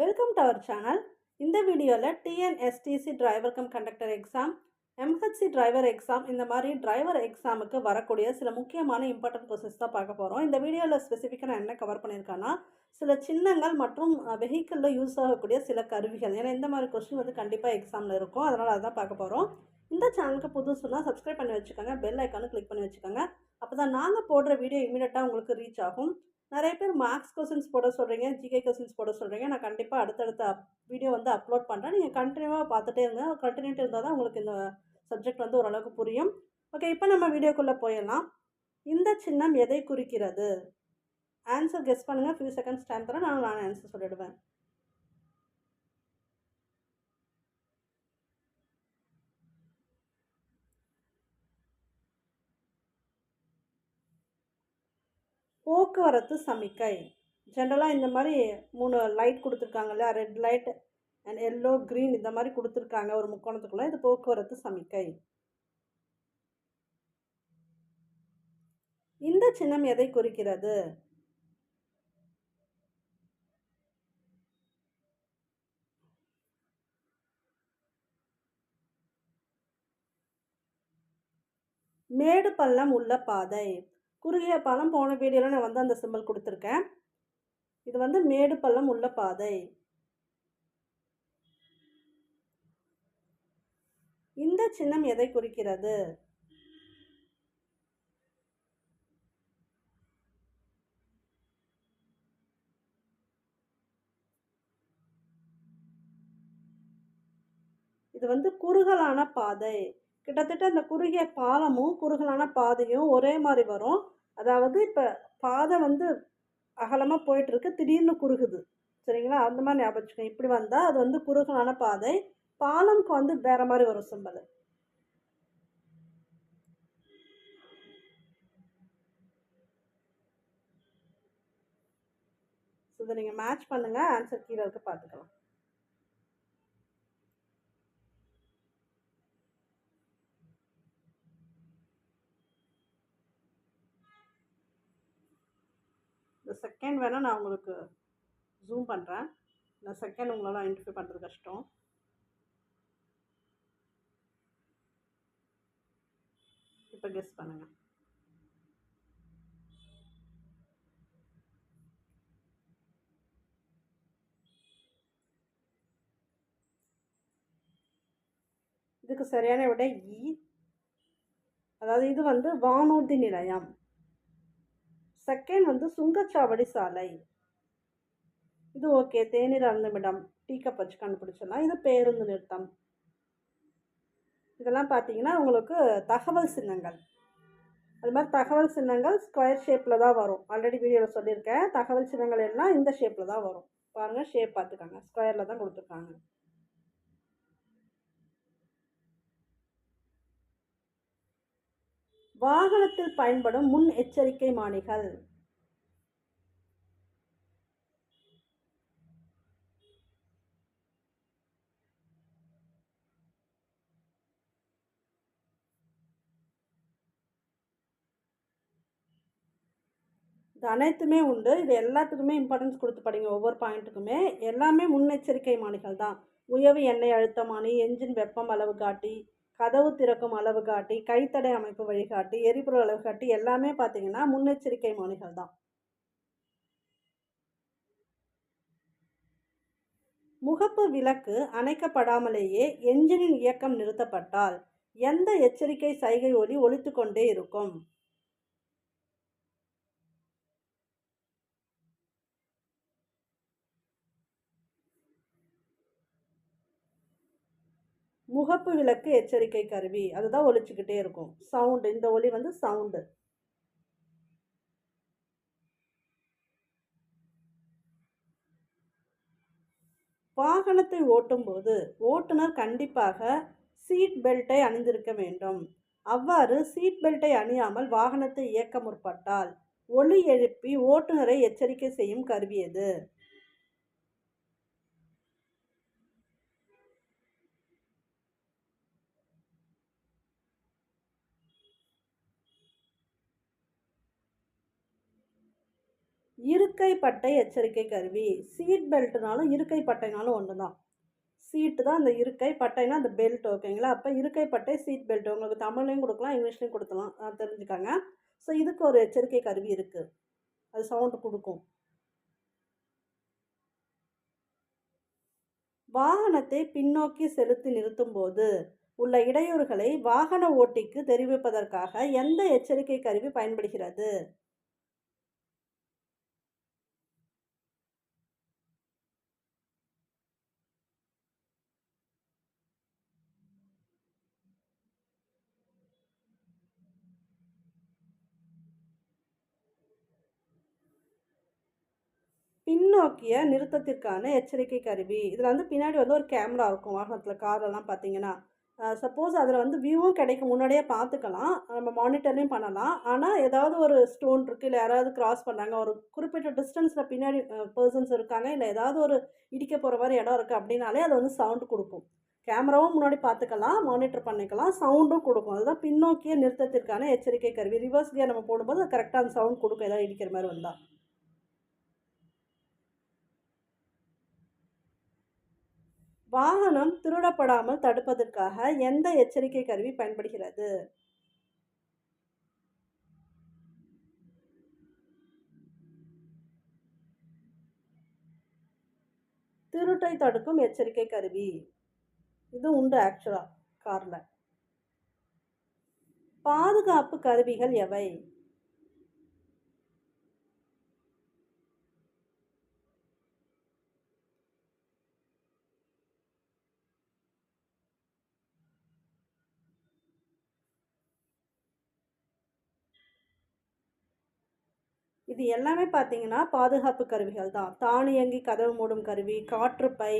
Welcome to our channel இந்த வீடியோவில் TNSTC driver cum conductor exam MHC driver exam இந்த மாதிரி டிரைவர் எக்ஸாமுக்கு வரக்கூடிய சில முக்கியமான இம்பார்ட்டன்ட் கொஸ்டின்ஸ் தான் பார்க்க போகிறோம் இந்த வீடியோவில் ஸ்பெசிஃபிக்காக நான் என்ன கவர் பண்ணியிருக்கேன்னா சில சின்னங்கள் மற்றும் வெஹிக்கிளில் யூஸ் ஆகக்கூடிய சில கருவிகள். ஏன்னா இந்த மாதிரி கொஸ்டின் வந்து கண்டிப்பாக எக்ஸாமில் இருக்கும். அதனால் அதான் பார்க்க போகிறோம் இந்த சேனலுக்கு புதுசுனா சப்ஸ்கிரைப் பண்ணி வச்சுக்கோங்க. பெல் ஐக்கானு கிளிக் பண்ணி வச்சுக்கோங்க. அப்போ தான் நாங்கள் போடுற வீடியோ இமீடியட்டாக உங்களுக்கு ரீச் ஆகும். நிறைய பேர் மேக்ஸ் கொஸ்டின்ஸ் போட சொல்கிறீங்க ஜிகே கொஸ்டின்ஸ் போட சொல்கிறீங்க நான் கண்டிப்பாக அடுத்தடுத்த வீடியோ வந்து அப்லோட் பண்ணுறேன் நீங்கள் கண்டினியூவாக பார்த்துட்டே இருங்க. கண்டினியூட்டி இருந்தால் தான் உங்களுக்கு இந்த சப்ஜெக்ட் வந்து ஓரளவுக்கு புரியும். ஓகே இப்போ நம்ம வீடியோக்குள்ளே போயிடலாம். இந்த சின்னம் எதை குறிக்கிறது? ஆன்சர் கெஸ் பண்ணுங்கள் ஃபியூ செகண்ட்ஸ் டைம் தரேன். நான் நான் ஆன்சர் சொல்லிவிடுவேன் போக்குவரத்து சமிக்கை. ஜென்ரலாக இந்த மாதிரி மூணு light கொடுத்துருக்காங்கல்ல red light and yellow green இந்த மாதிரி கொடுத்துருக்காங்க ஒரு முக்கோணத்துக்குள்ளே. இது போக்குவரத்து சமிக்கை. இந்த சின்னம் எதை குறிக்கிறது? மேடு பள்ளம் உள்ள பாதை. குறுகிய பாலம் போன வீடியோவில் நான் வந்து அந்த சிம்பிள் கொடுத்துருக்கேன். இது வந்து மேடு பள்ளம் உள்ள பாதை. இந்த சின்னம் எதை குறிக்கிறது? இது வந்து குறுகலான பாதை. கிட்டத்தட்ட அந்த குறுகிய பாலமும் குறுகலான பாதையும் ஒரே மாதிரி வரும். அதாவது இப்போ பாதை வந்து அகலமாக போயிட்டுருக்கு திடீர்னு குறுகுது. சரிங்களா? அந்த மாதிரி ஞாபகம் வச்சுக்கோங்க. இப்படி வந்தால் அது வந்து குறுகலான பாதை. பாலம்க்கு வந்து வேறு மாதிரி வரும் சிம்பல் இதை நீங்கள் மேட்ச் பண்ணுங்கள் ஆன்சர் கீழே இருக்க பார்த்துக்கலாம். செகண்ட் வேணால் நான் உங்களுக்கு ஜூம் பண்ணுறேன் நான் செகண்ட் உங்களால் ஐடென்டிஃபை பண்ணுறது கஷ்டம். இப்போ கெஸ் பண்ணுங்கள் இதுக்கு சரியான விட இ. அதாவது இது வந்து வானூர்தி நிலையம். செகண்ட் வந்து சுங்கச்சாவடி சாலை. இது ஓகே தேநீர் அருந்துமிடம் டீ கப் வச்சு கண்டுபிடிச்சிடலாம். இது பேருந்து நிறுத்தம். இதெல்லாம் பார்த்தீங்கன்னா உங்களுக்கு தகவல் சின்னங்கள். அது மாதிரி தகவல் சின்னங்கள் ஸ்கொயர் ஷேப்பில் தான் வரும். ஆல்ரெடி வீடியோவில் சொல்லியிருக்கேன். தகவல் சின்னங்கள் எல்லாம் இந்த ஷேப்பில் தான் வரும். பாருங்கள் ஷேப் பார்த்துக்காங்க. ஸ்கொயரில் தான் கொடுத்துருக்காங்க. வாகனத்தில் பயன்படும் முன் எச்சரிக்கை மானிகள். இது அனைத்துமே உண்டு. இது எல்லாத்துக்குமே இம்பார்ட்டன்ஸ் கொடுத்து படிங்க. ஒவ்வொரு பாயிண்ட்டுக்குமே எல்லாமே முன்னெச்சரிக்கை மானிகள் தான் உயவு எண்ணெய் அழுத்தமானி என்ஜின் வெப்பம் அளவு காட்டி கதவு திறக்கும் அளவு காட்டி கைத்தடை அமைப்பு வழிகாட்டி எரிபொருள் அளவு காட்டி எல்லாமே பார்த்தீங்கன்னா முன்னெச்சரிக்கை மொழிகள் தான். முகப்பு விளக்கு அணைக்கப்படாமலேயே என்ஜினின் இயக்கம் நிறுத்தப்பட்டால் எந்த எச்சரிக்கை சைகை ஒலி ஒழித்து கொண்டே இருக்கும்? முகப்பு விளக்கு எச்சரிக்கை கருவி. அதுதான் ஒழிச்சுக்கிட்டே இருக்கும். சவுண்டு இந்த ஒலி வந்து சவுண்டு வாகனத்தை ஓட்டும்போது ஓட்டுநர் கண்டிப்பாக சீட் பெல்ட்டை அணிந்திருக்க வேண்டும். அவ்வாறு சீட் பெல்ட்டை அணியாமல் வாகனத்தை இயக்க முற்பட்டால் ஒளி எழுப்பி ஓட்டுநரை எச்சரிக்கை செய்யும் கருவி எது இரு இருக்கை பட்டை எச்சரிக்கை கருவி. சீட் பெல்ட்னாலும் இருக்கை பட்டைனாலும் ஒன்று தான் சீட்டு தான் அந்த இருக்கை பட்டைனா அந்த பெல்ட் ஓகேங்களா அப்போ இருக்கை பட்டை சீட் பெல்ட் உங்களுக்கு தமிழ்லையும் கொடுக்கலாம் இங்கிலீஷ்லையும் கொடுக்கலாம். தெரிஞ்சுக்காங்க. ஸோ இதுக்கு ஒரு எச்சரிக்கை கருவி இருக்குது அது சவுண்டு கொடுக்கும். வாகனத்தை பின்னோக்கி செலுத்தி நிறுத்தும்போது உள்ள இடையூறுகளை வாகன ஓட்டிக்கு தெரிவிப்பதற்காக எந்த எச்சரிக்கை கருவி பயன்படுகிறது? பின்னோக்கிய நிறுத்தத்திற்கான எச்சரிக்கை கருவி. இதில் வந்து பின்னாடி வந்து ஒரு கேமரா இருக்கும். வாகனத்தில் கார்லலாம் பார்த்தீங்கன்னா சப்போஸ் அதில் வந்து வியூவும் கிடைக்கும். முன்னாடியே பார்த்துக்கலாம் நம்ம மானிட்டரையும் பண்ணலாம். ஆனால் ஏதாவது ஒரு ஸ்டோன் இருக்குது இல்லை யாராவது கிராஸ் பண்ணாங்க ஒரு குறிப்பிட்ட டிஸ்டன்ஸில் பின்னாடி பர்சன்ஸ் இருக்காங்க இல்லை ஏதாவது ஒரு இடிக்க போகிற மாதிரி இடம் இருக்குது அப்படின்னாலே அது வந்து சவுண்டு கொடுக்கும். கேமராவும் முன்னாடி பார்த்துக்கலாம் மானிட்டர் பண்ணிக்கலாம் சவுண்டும் கொடுக்கும். அதுதான் பின்னோக்கிய நிறுத்தத்திற்கான எச்சரிக்கை கருவி. ரிவர்ஸ் கியர் நம்ம போடும்போது கரெக்டாக அந்த சவுண்ட் கொடுக்கும். ஏதாவது இடிக்கிற மாதிரி வந்தால் வாகனம் திருடப்படாமல் தடுப்பதற்காக எந்த எச்சரிக்கை கருவி பயன்படுகிறது? திருட்டை தடுக்கும் எச்சரிக்கை கருவி. இது உண்டு ஆக்சுவலா காரில் பாதுகாப்பு கருவிகள் எவை? இது எல்லாமே பார்த்தீங்கன்னா பாதுகாப்பு கருவிகள் தான். தானியங்கி கதவு மூடும் கருவி காற்றுப்பை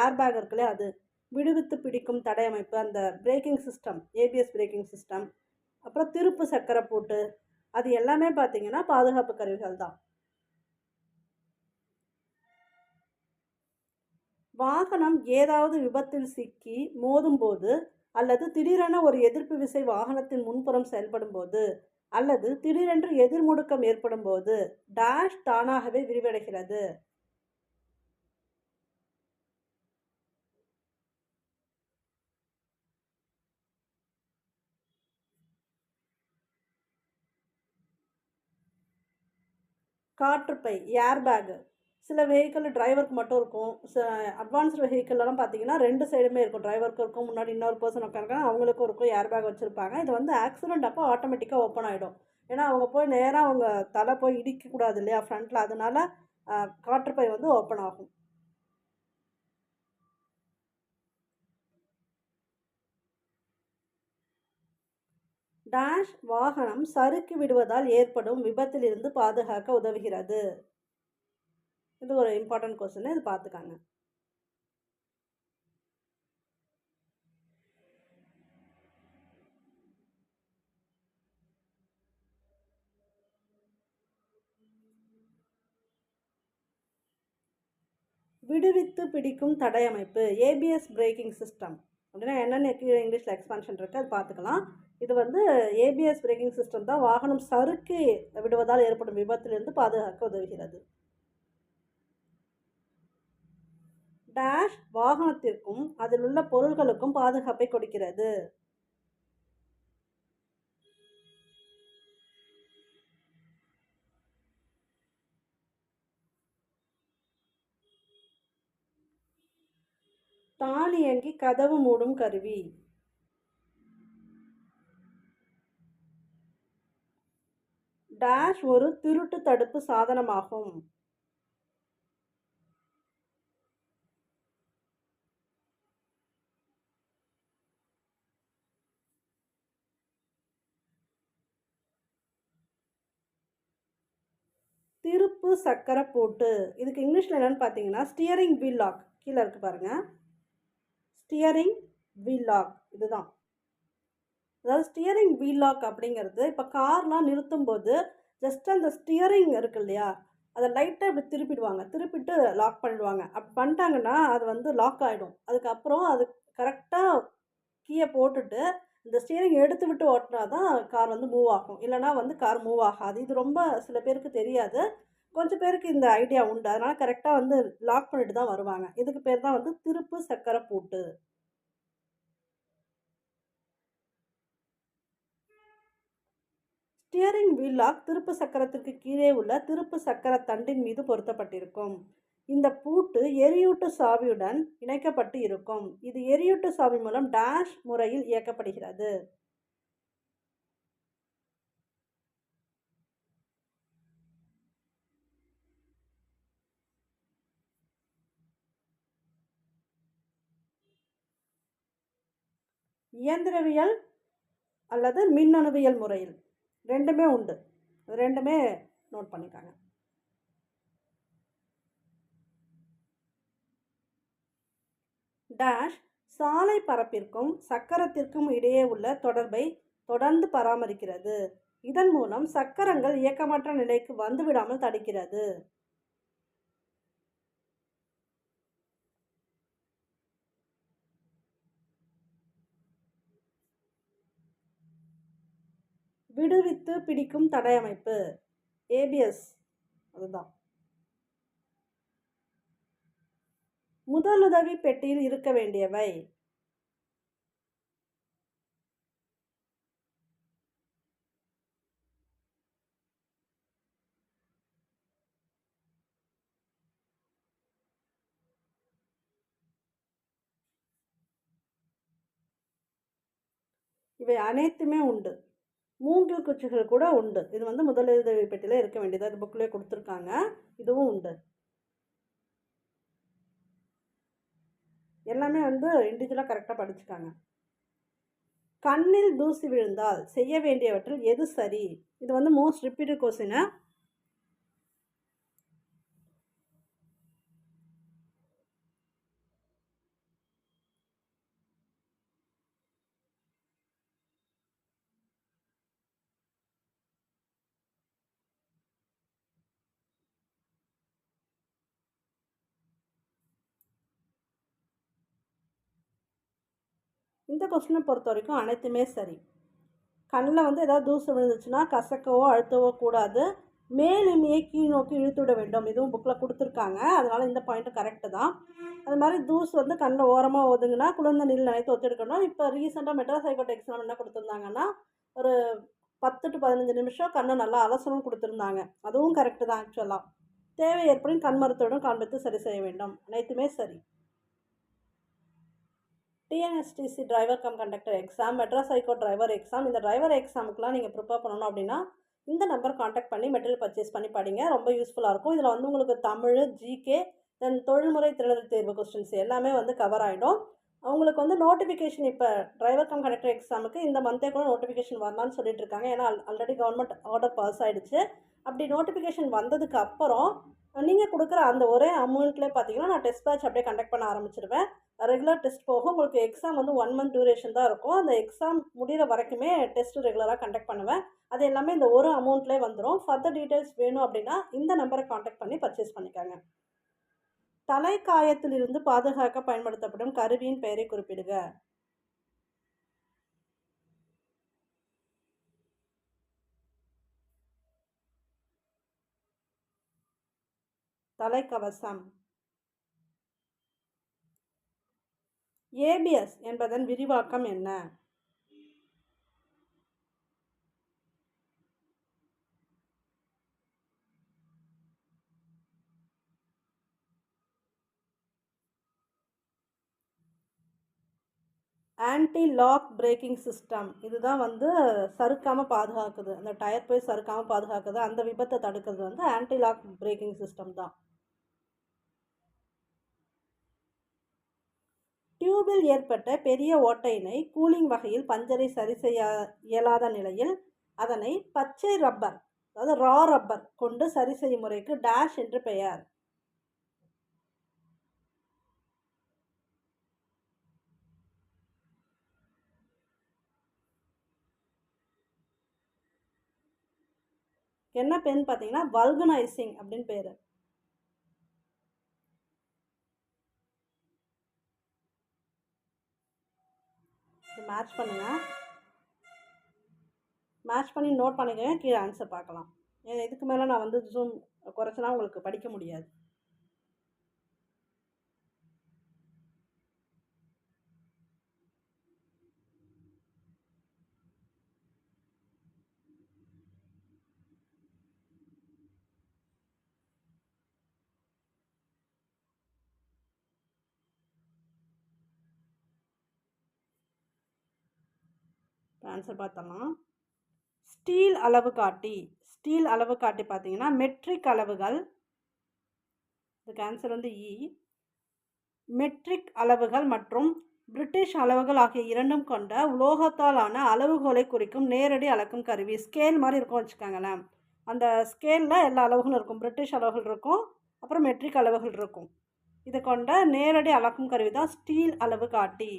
ஏர்பேக் இருக்குல்லையே அது. விடுவித்து பிடிக்கும் தடை அமைப்பு அந்த braking system ABS braking system அப்புறம் திருப்பு சக்கரை பூட்டு அது எல்லாமே பார்த்தீங்கன்னா பாதுகாப்பு கருவிகள் தான். வாகனம் ஏதாவது விபத்தில் சிக்கி மோதும்போது அல்லது திடீரென ஒரு எதிர்ப்பு விசை வாகனத்தின் முன்புறம் செயல்படும் போது அல்லது திடீரென்று எதிர்முடுக்கம் ஏற்படும் போது டேஷ் தானாகவே விரிவடைகிறது. காற்றுப்பை ஏர்பேக் சில வெஹிக்கிள் டிரைவருக்கு மட்டும் இருக்கும். அட்வான்ஸ்டு வெஹிக்கிள்லாம் பார்த்தீங்கன்னா ரெண்டு சைடுமே இருக்கும். டிரைவருக்கும் இருக்கும். முன்னாடி இன்னொரு பர்சன் உட்காந்துருக்காங்க அவங்களுக்கும் இருக்கும். ஏர் பேக் வச்சுருப்பாங்க. இது வந்து ஆக்சிடென்ட் அப்போ ஆட்டோமேட்டிக்காக ஓப்பன் ஆகிடும் ஏன்னா அவங்க போய் நேராக அவங்க தலை போய் இடிக்கக்கூடாது இல்லையா ஃப்ரண்ட்டில் அதனால காற்றுப்பை வந்து ஓப்பன் ஆகும். டேஷ் வாகனம் சறுக்கி விடுவதால் ஏற்படும் விபத்திலிருந்து பாதுகாக்க உதவுகிறது. இது ஒரு இம்பார்ட்டன்ட் கொஸ்டின் இது பார்த்துக்காங்க விடுவித்து பிடிக்கும் தடை அமைப்பு ஏபிஎஸ் பிரேக்கிங் சிஸ்டம் அப்படின்னா என்னென்ன கீழே இங்கிலீஷில் எக்ஸ்பான்ஷன் இருக்குது அது பார்த்துக்கலாம் இது வந்து ஏபிஎஸ் பிரேக்கிங் சிஸ்டம் தான் வாகனம் சறுக்கி விடுவதால் ஏற்படும் விபத்திலிருந்து பாதுகாக்க உதவுகிறது. டேஷ் வாகனத்திற்கும் அதில் உள்ள பொருள்களுக்கும் பாதுகாப்பை கொடுக்கிறது. தானியங்கி கதவு மூடும் கருவி. டேஷ் ஒரு திருட்டு தடுப்பு சாதனமாகும். உப்பு சக்கரை போட்டு இதுக்கு இங்கிலீஷில் என்னன்னு பார்த்தீங்கன்னா ஸ்டியரிங் வீல் லாக் கீழே இருக்கு பாருங்கள் ஸ்டியரிங் வீல் லாக் இதுதான். அதாவது ஸ்டியரிங் வீல் லாக் அப்படிங்கிறது இப்போ கார்லாம் நிறுத்தும் போது ஜஸ்ட் அந்த ஸ்டியரிங் இருக்கு இல்லையா அதை லைட்டாக இப்படி திருப்பிடுவாங்க. திருப்பிட்டு லாக் பண்ணிடுவாங்க. அப்படி பண்ணிட்டாங்கன்னா அது வந்து லாக் ஆகிடும் அதுக்கப்புறம் அது கரெக்டாக கீயை போட்டுட்டு இந்த ஸ்டியரிங் எடுத்து விட்டு ஓட்டினா தான் கார் வந்து மூவ் ஆகும். இல்லைனா வந்து கார் மூவ் ஆகாது. இது ரொம்ப சில பேருக்கு தெரியாது. கொஞ்சம் பேருக்கு இந்த ஐடியா உண்டு. அதனால் கரெக்டாக வந்து லாக் பண்ணிட்டு தான் வருவாங்க. இதுக்கு பேர் தான் வந்து திருப்பு சக்கரை பூட்டு. ஸ்டியரிங் வீல் லாக் திருப்பு சக்கரத்திற்கு கீழே உள்ள திருப்பு சக்கர தண்டின் மீது பொருத்தப்பட்டிருக்கும். இந்த பூட்டு எரியூட்டு சாவியுடன் இணைக்கப்பட்டு இருக்கும். இது எரியூட்டு சாவி மூலம் டேஷ் முறையில் இயக்கப்படுகிறது. இயந்திரவியல் அல்லது மின்னணுவியல் முறையில். ரெண்டுமே உண்டு. ரெண்டுமே நோட் பண்ணிக்காங்க. டேஷ் சாலை பரப்பிற்கும் சக்கரத்திற்கும் இடையே உள்ள தொடர்பை தொடர்ந்து பராமரிக்கிறது. இதன் மூலம் சக்கரங்கள் இயக்கமற்ற நிலைக்கு வந்துவிடாமல் தடுக்கிறது. விடுவித்து பிடிக்கும் தடையமைப்பு. ஏபிஎஸ் அதுதான். முதலுதவி பெட்டியில் இருக்க வேண்டியவை. இவை அனைத்துமே உண்டு. மூங்கில் குச்சிகள் கூட உண்டு. இது வந்து முதலுதவி பெட்டியில் இருக்க வேண்டியதாக இது புக்கிலே கொடுத்துருக்காங்க. இதுவும் உண்டு. எல்லாமே வந்து இண்டிவிஜுவலாக கரெக்டாக படிச்சுக்காங்க. கண்ணில் தூசி விழுந்தால் செய்ய வேண்டியவற்றில் எது சரி? இது வந்து மோஸ்ட் ரிப்பீட்டட் கொஸ்டினை இந்த கொஸ்டினை பொறுத்த வரைக்கும் அனைத்துமே சரி. கண்ணில் வந்து ஏதாவது தூசு விழுந்துச்சுன்னா கசக்கவோ அழுத்தவோ கூடாது. மேலுமையை கீழ் நோக்கி இழுத்து விட வேண்டும். இதுவும் புக்கில் கொடுத்துருக்காங்க. அதனால் இந்த பாயிண்ட்டும் கரெக்டு தான். அது மாதிரி தூசு வந்து கண்ணில் ஓரமாக ஒதுங்கினா குளிர்ந்த நீர் நினைத்து ஒத்துடுக்கணும் இப்போ ரீசெண்டாக மெட்ராஸ் ஹைகோர்ட் எக்ஸாம் என்ன கொடுத்துருந்தாங்கன்னா ஒரு பத்து டு பதினஞ்சு நிமிஷம் கண்ணை நல்லா அலசணும் கொடுத்துருந்தாங்க. அதுவும் கரெக்டு தான் ஆக்சுவலாக தேவை ஏற்படும் கண் மருத்துவம் காண்பித்து சரி செய்ய வேண்டும். அனைத்துமே சரி. TNSTC driver cum conductor exam Madras ஐகோ driver exam இந்த டிரைவர் எக்ஸாமுக்குலாம் நீங்கள் ப்ரிப்பேர் பண்ணணும் அப்படின்னா இந்த நம்பர் காண்டாக்ட் பண்ணி மெட்டீரியல் பர்ச்சேஸ் பண்ணி படிங்க. ரொம்ப யூஸ்ஃபுல்லாக இருக்கும். இதில் வந்து உங்களுக்கு தமிழ் ஜிகே தென் தொழில்முறை திறனல் தேர்வு கொஸ்டின்ஸ் எல்லாமே வந்து கவர் ஆகிடும் அவங்களுக்கு வந்து நோட்டிஃபிகேஷன் இப்போ டிரைவர் கம் கண்டக்டர் எக்ஸாமுக்கு இந்த மந்தே கூட நோட்டிஃபிகேஷன் வரலான்னு சொல்லிட்டு இருக்காங்க. ஏன்னா ஆல்ரெடி கவர்மெண்ட் ஆர்டர் பாஸ் ஆகிடுச்சு அப்படி நோட்டிஃபிகேஷன் வந்ததுக்கு அப்புறம் நீங்கள் கொடுக்குற அந்த ஒரே அமௌண்ட்லேயே பார்த்தீங்கன்னா நான் டெஸ்ட் பேட்ச் அப்படியே கண்டக்ட் பண்ண ஆரம்பிச்சிருவேன். ரெகுலர் டெஸ்ட் போகும். உங்களுக்கு எக்ஸாம் வந்து ஒன் மந்த் டியூரேஷன் தான் இருக்கும். அந்த எக்ஸாம் முடிகிற வரைக்குமே டெஸ்ட் ரெகுலராக கண்டக்ட் பண்ணுவேன். அது எல்லாமே இந்த ஒரு அமௌண்ட்லேயே வந்துடும் ஃபர்தர் டீட்டெயில்ஸ் வேணும் அப்படின்னா இந்த நம்பரை காண்டாக்ட் பண்ணி பர்ச்சேஸ் பண்ணிக்காங்க. தலைக்காயத்திலிருந்து பாதுகாக்க பயன்படுத்தப்படும் கருவியின் பெயரை குறிப்பிடுக. தலைக்கவசம். ஏபிஎஸ் என்பதன் விரிவாக்கம் என்ன? ஆன்டி லாக் பிரேக்கிங் சிஸ்டம் இதுதான் வந்து சறுக்காமல் பாதுகாக்குது. அந்த டயர் போய் சறுக்காமல் பாதுகாக்குது. அந்த விபத்தை தடுக்கிறது வந்து ஆன்டி லாக் பிரேக்கிங் சிஸ்டம் தான். டியூபில் ஏற்பட்ட பெரிய ஓட்டையினை கூலிங் வகையில் பஞ்சரை சரி செய்ய இயலாத நிலையில் அதனை பச்சை ரப்பர் அதாவது ரா ரப்பர் கொண்டு சரி செய்யும் முறைக்கு டேஷ் என்று பெயர். என்ன பெண் பார்த்தீங்கன்னா வல்கனைசிங் அப்படின்னு பேர் மேட்ச் பண்ணுங்கள் மேட்ச் பண்ணி நோட் பண்ணிக்கோங்க. கீழே ஆன்சர் பார்க்கலாம். இதுக்கு மேலே நான் வந்து ஜூம் குறைச்சினா உங்களுக்கு படிக்க முடியாது. ஆன்சர் பார்த்தலாம். ஸ்டீல் அளவு காட்டி. ஸ்டீல் அளவு காட்டி பார்த்தீங்கன்னா மெட்ரிக் அளவுகள். இதுக்கு ஆன்சர் வந்து e. இ மெட்ரிக் அளவுகள் மற்றும் பிரிட்டிஷ் அளவுகள் ஆகிய இரண்டும் கொண்ட உலோகத்தாலான அளவுகோலை குறிக்கும் நேரடி அளக்கும் கருவி. ஸ்கேல் மாதிரி இருக்கும் வச்சுக்கோங்களேன். அந்த ஸ்கேலில் எல்லா அளவுகளும் இருக்கும். பிரிட்டிஷ் அளவுகள் இருக்கும். அப்புறம் மெட்ரிக் அளவுகள் இருக்கும். இது கொண்ட நேரடி அளக்கும் கருவி தான் ஸ்டீல் அளவு காட்டி.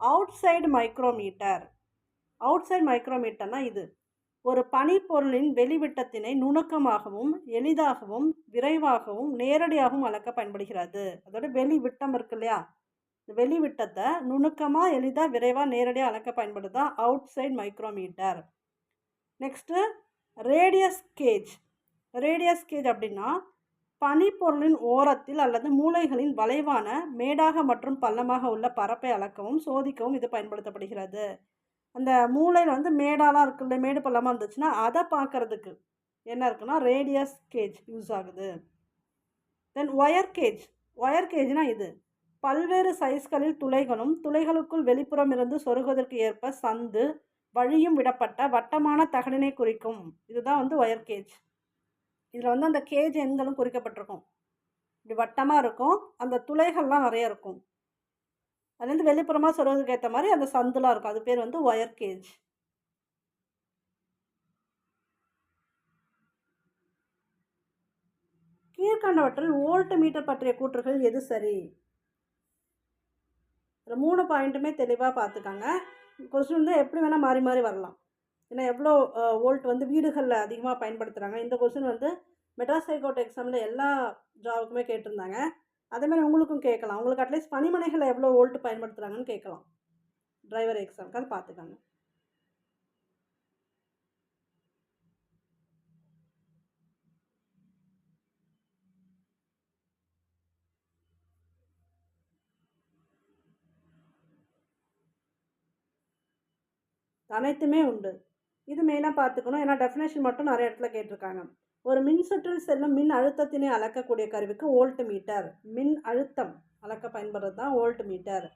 அவுட் சைடு மைக்ரோமீட்டர் அவுட்சைட் மைக்ரோமீட்டர்னா இது. ஒரு பனிப்பொருளின் வெளிவிட்டத்தினை நுணுக்கமாகவும் எளிதாகவும் விரைவாகவும் நேரடியாகவும் அளக்க பயன்படுகிறது. அதோட வெளிவிட்டம் இருக்கு இல்லையா? இந்த வெளிவிட்டத்தை நுணுக்கமாக எளிதாக விரைவாக நேரடியாக அளக்க பயன்படுதா outside out micrometer next radius gauge radius gauge அப்படின்னா பனிப்பொருளின் ஓரத்தில் அல்லது மூளைகளின் வளைவான மேடாக மற்றும் பள்ளமாக உள்ள பரப்பை அளக்கவும் சோதிக்கவும் இது பயன்படுத்தப்படுகிறது. அந்த மூளையில் வந்து மேடாலாம் இருக்குல்ல மேடு பள்ளமாக இருந்துச்சுன்னா அதை பார்க்கறதுக்கு என்ன இருக்குன்னா ரேடியஸ் கேஜ் யூஸ் ஆகுது. தென் ஒயர் கேஜ் ஒயர் கேஜ்னால் இது. பல்வேறு சைஸ்களில் துளைகளும் துளைகளுக்குள் வெளிப்புறம் இருந்து சொருகுவதற்கு ஏற்ப சந்து வழியும் விடப்பட்ட வட்டமான தகடினை குறிக்கும். இதுதான் வந்து ஒயர் கேஜ் இதில் வந்து அந்த கேஜ் எண்களும் குறிக்கப்பட்டிருக்கும். இப்படி வட்டமாக இருக்கும். அந்த துளைகள்லாம் நிறைய இருக்கும். அதுலேருந்து வெளிப்புறமாக சொல்கிறதுக்கு ஏற்ற மாதிரி அந்த சந்துலாம் இருக்கும். அது பேர் வந்து ஒயர் கேஜ் கீழ்கண்டவற்றில் வோல்ட் மீட்டர் பற்றிய கூற்றுகள் எது சரி? இதில் மூணு பாயிண்ட்டுமே தெளிவாக பார்த்துக்காங்க. கொஸ்டின் வந்து எப்படி வேணால் மாறி மாறி வரலாம். ஏன்னா எவ்வளோ வோல்ட் வந்து வீடுகளில் அதிகமாக பயன்படுத்துகிறாங்க இந்த கொஸ்டின் வந்து மெட்ராஸ் ஹைகோர்ட் எக்ஸாமில் எல்லா ஜாபுக்குமே கேட்டிருந்தாங்க. அதேமாதிரி உங்களுக்கும் கேட்கலாம். உங்களுக்கு அட்லீஸ்ட் பனிமனைகளை எவ்வளோ ஓல்ட்டு பயன்படுத்துகிறாங்கன்னு கேட்கலாம். டிரைவர் எக்ஸாமுக்கு அதை பார்த்துக்காங்க. அனைத்துமே உண்டு. இது மெயினாக பார்த்துக்கணும். ஏன்னா டெஃபினேஷன் மட்டும் நிறைய இடத்துல கேட்டிருக்காங்க. ஒரு மின்சுற்றில் செல்லும் மின் அழுத்தத்தினை அளக்கக்கூடிய கருவிக்கு வோல்ட் மீட்டர். மின் அழுத்தம் அளக்க பயன்படுறது தான் வோல்ட் மீட்டர்.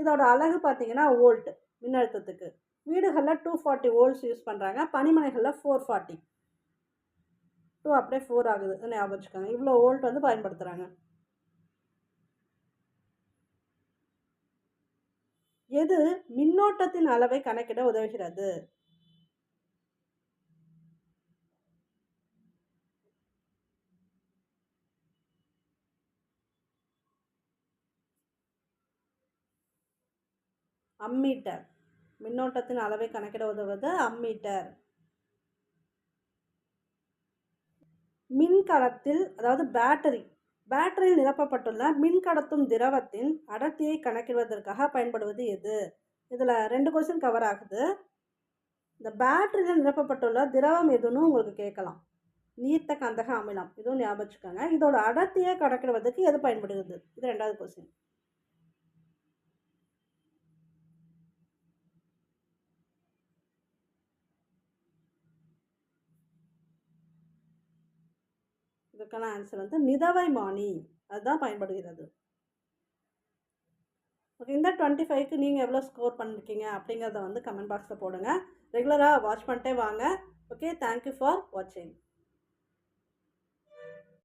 இதோட அழகு பார்த்தீங்கன்னா வோல்ட் மின் அழுத்தத்துக்கு. வீடுகளில் டூ ஃபார்ட்டி வோல்ட்ஸ் யூஸ் பண்ணுறாங்க பனிமனைகளில் ஃபோர் ஃபார்ட்டி டூ அப்படியே ஃபோர் ஆகுது. ஞாபகம் வச்சுக்கோங்க. இவ்வளோ வோல்ட் வந்து பயன்படுத்துகிறாங்க எது? மின்னோட்டத்தின் அளவை கணக்கிட உதவுகிறது. அம்மீட்டர். மின்னோட்டத்தின் அளவை கணக்கிட உதவுவது அம்மீட்டர். மின்கலத்தில் அதாவது பேட்டரி பேட்டரியில் நிரப்பப்பட்டுள்ள மின்கடத்தும் திரவத்தின் அடர்த்தியை கணக்கிடுவதற்காக பயன்படுவது எது? இதில் ரெண்டு கொஸ்டின் கவர் ஆகுது. இந்த பேட்டரியில் நிரப்பப்பட்டுள்ள திரவம் எதுன்னு உங்களுக்கு கேட்கலாம். நீர்த்த கந்தக அமிலம். இதுவும் ஞாபகம் வச்சுக்கோங்க. இதோட அடர்த்தியை கணக்கிடுவதற்கு எது பயன்படுகிறது? இது ரெண்டாவது கொஸ்டின் இதுக்கான ஆன்சர் வந்து மிதவை மானி அதுதான் பயன்படுகிறது. ஓகே இந்த டுவெண்ட்டி ஃபைவ்க்கு நீங்கள் எவ்வளோ ஸ்கோர் பண்ணிருக்கீங்க அப்படிங்கிறத வந்து கமெண்ட் பாக்ஸில் போடுங்க. ரெகுலராக வாட்ச் பண்ணிட்டே வாங்க. ஓகே தேங்க்யூ ஃபார் வாட்சிங்